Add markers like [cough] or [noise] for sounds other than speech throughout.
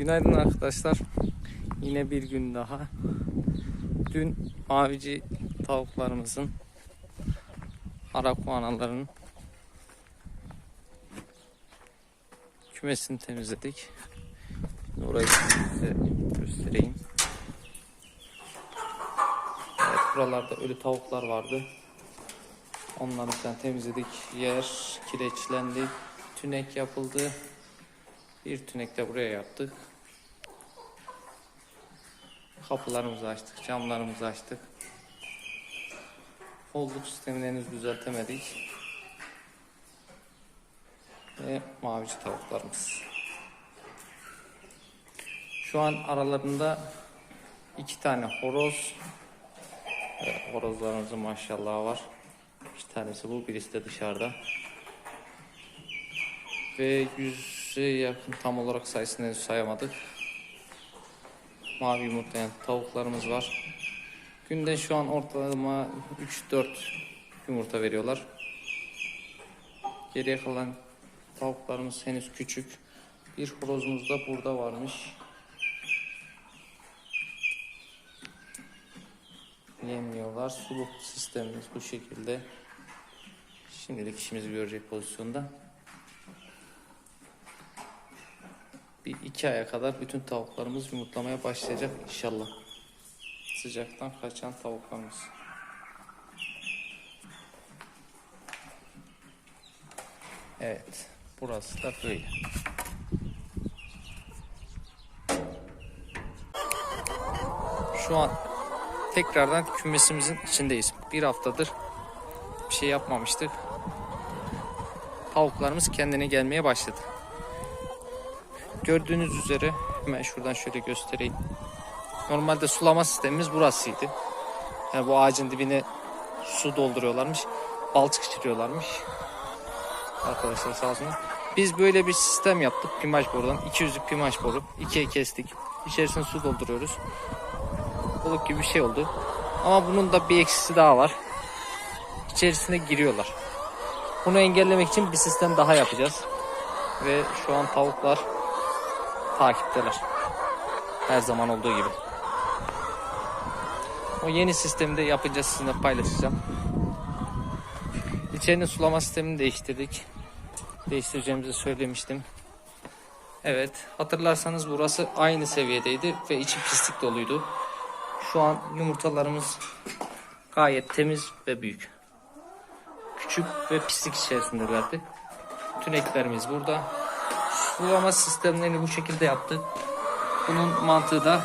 Günaydın arkadaşlar. Yine bir gün daha. Dün mavici tavuklarımızın arakuanaların kümesini temizledik. Orayı size göstereyim. Evet, buralarda ölü tavuklar vardı. Onları temizledik. Yer kireçlendi. Tünek yapıldı. Bir tünek de buraya yaptık. Kapılarımızı açtık, camlarımızı açtık. Olduk sistemini henüz düzeltemedik. Ve mavici tavuklarımız. Şu an aralarında iki tane horoz. Evet, horozlarımızın maşallah var. Bir tanesi bu, birisi de dışarıda. Ve yüze yakın tam olarak sayısını henüz sayamadık. Mavi yumurtlayan tavuklarımız var. Günde şu an ortalama 3-4 yumurta veriyorlar. Geriye kalan tavuklarımız henüz küçük. Bir horozumuz da burada varmış. Yemiyorlar. Suluk sistemimiz bu şekilde. Şimdilik işimizi görecek pozisyonda. Bir iki aya kadar bütün tavuklarımız yumurtlamaya başlayacak inşallah. Sıcaktan kaçan tavuklarımız. Evet. Burası da böyle. Şu an tekrardan kümesimizin içindeyiz. Bir haftadır bir şey yapmamıştık. Tavuklarımız kendine gelmeye başladı. Gördüğünüz üzere hemen şuradan şöyle göstereyim. Normalde sulama sistemimiz burasıydı. Yani bu ağacın dibine su dolduruyorlarmış. Balçık içiriyorlarmış. Arkadaşlar sağ olsunlar. Biz böyle bir sistem yaptık. Pimaj borudan. 200'lük pimaj boru. ikiye kestik. İçerisine su dolduruyoruz. Balık gibi bir şey oldu. Ama bunun da bir eksisi daha var. İçerisine giriyorlar. Bunu engellemek için bir sistem daha yapacağız. Ve şu an tavuklar takipteler. Her zaman olduğu gibi. O yeni sistemi de yapacağız sizinle paylaşacağım. İçerinin sulama sistemini değiştirdik. Değiştireceğimizi söylemiştim. Evet hatırlarsanız burası aynı seviyedeydi ve içi pislik doluydu. Şu an yumurtalarımız gayet temiz ve büyük. Küçük ve pislik içerisindelerdi. Tüneklerimiz burada. Sulama sistemlerini bu şekilde yaptık. Bunun mantığı da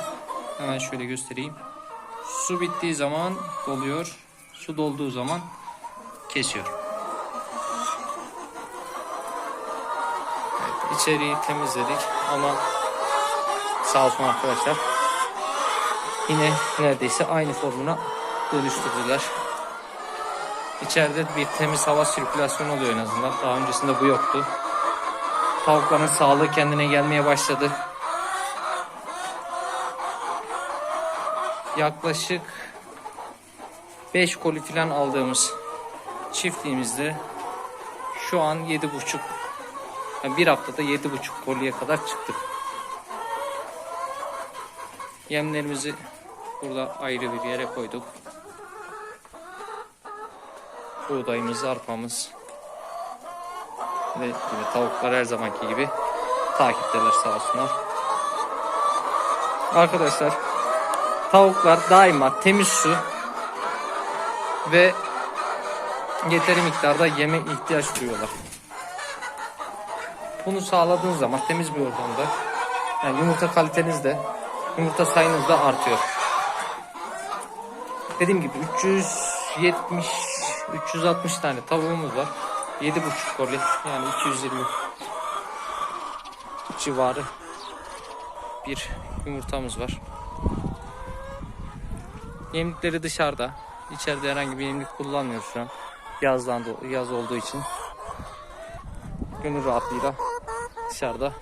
hemen şöyle göstereyim. Su bittiği zaman doluyor. Su dolduğu zaman kesiyor. Evet, içeriği temizledik ama sağ olsun arkadaşlar yine neredeyse aynı formuna dönüştürdüler. İçeride bir temiz hava sirkülasyonu oluyor en azından. Daha öncesinde bu yoktu. Tavukların sağlığı kendine gelmeye başladı. Yaklaşık 5 koli falan aldığımız çiftliğimizde şu an 7,5 yani bir haftada 7,5 koliye kadar çıktık. Yemlerimizi burada ayrı bir yere koyduk. Buğdayımız, arpamız ve yine tavuklar her zamanki gibi takipteler sağ olsunlar. Arkadaşlar tavuklar daima temiz su ve yeteri miktarda yeme ihtiyaç duyuyorlar. Bunu sağladığınız zaman temiz bir ortamda yani yumurta kaliteniz de yumurta sayınız da artıyor. Dediğim gibi 370 360 tane tavuğumuz var. 7,5 koli yani 220 civarı bir yumurtamız var. Yemlikleri dışarıda. İçeride herhangi bir yemlik kullanmıyoruz şu an. Yazdan yaz olduğu için. Gönül rahatlığıyla dışarıda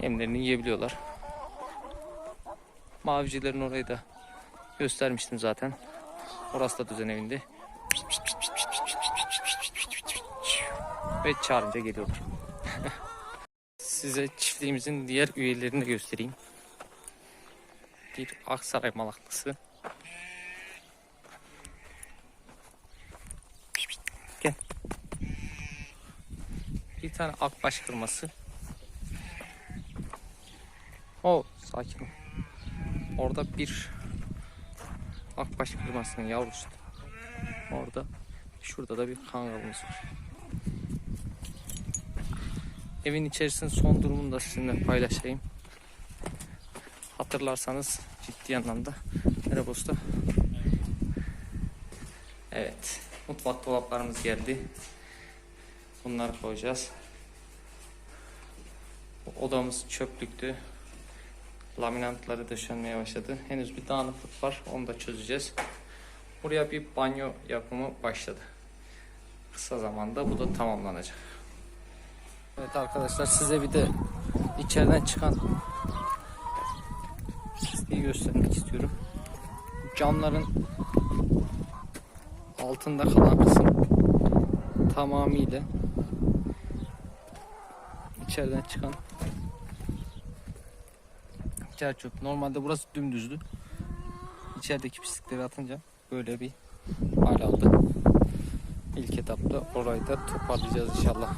yemlerini yiyebiliyorlar. Mavicilerin orayı da göstermiştim zaten. Orası da düzen evinde. Ve çağırınca geliyorlar. [laughs] size çiftliğimizin diğer üyelerini de göstereyim. Bir Aksaray malaklısı. Gel. Bir tane akbaş kırması. O sakin ol. Orada bir akbaş kırmasının yavrusu. Orada. Şurada da bir kangalımız var. Evin içerisinin son durumunu da sizinle paylaşayım. Hatırlarsanız ciddi anlamda Erebos'ta. Evet. Mutfak dolaplarımız geldi. Bunları koyacağız. Odamız çöplüktü. Laminantları döşenmeye başladı. Henüz bir dağınıklık var. Onu da çözeceğiz. Buraya bir banyo yapımı başladı. Kısa zamanda bu da tamamlanacak. Evet arkadaşlar size bir de içeriden çıkan pisliği göstermek istiyorum. Camların altında kalan kısım tamamıyla içeriden çıkan içer çöp. Normalde burası dümdüzdü. İçerideki pislikleri atınca böyle bir hal aldı. İlk etapta orayı da toparlayacağız inşallah.